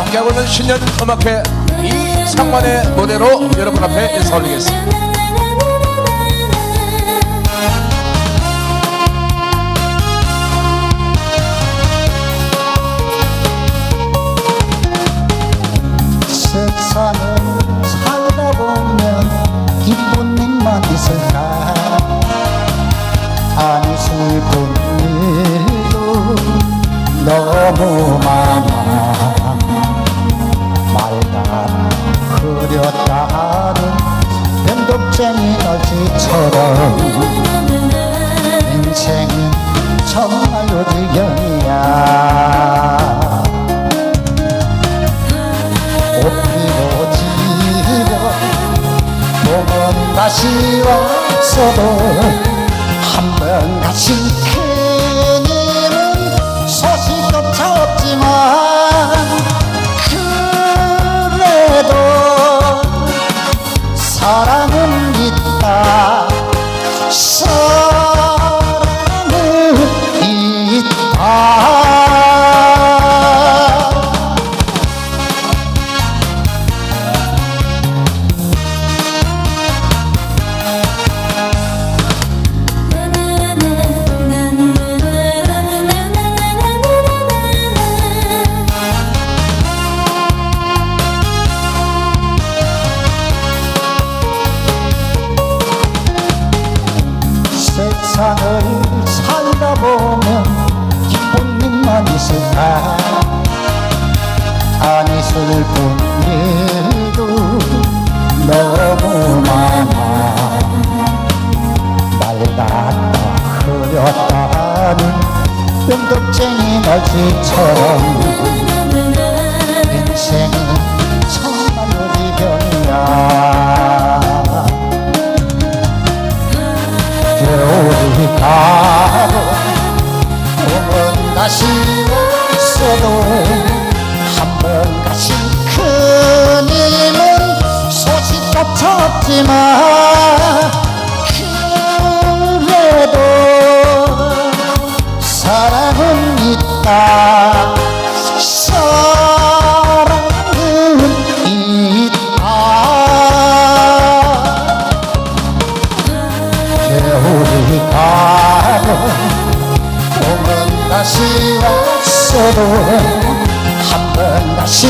함께 하고 있는 신년 음악회 이상만의 무대로 여러분 앞에 인사 올리겠습니다. 너지처럼 인생은 정말로 지경이야? 꽃피고 지고 봄은 다시 왔어도 한번 다시 세상을 살다 보면 기쁜 일만 있을까? 아니 슬픈 일도 너무 많아 말다 흐렸다는 변덕쟁이 너지처럼 가시에도 한 번 가신 그님은 소식 겹쳤지만 다시 왔어도 한 번 다시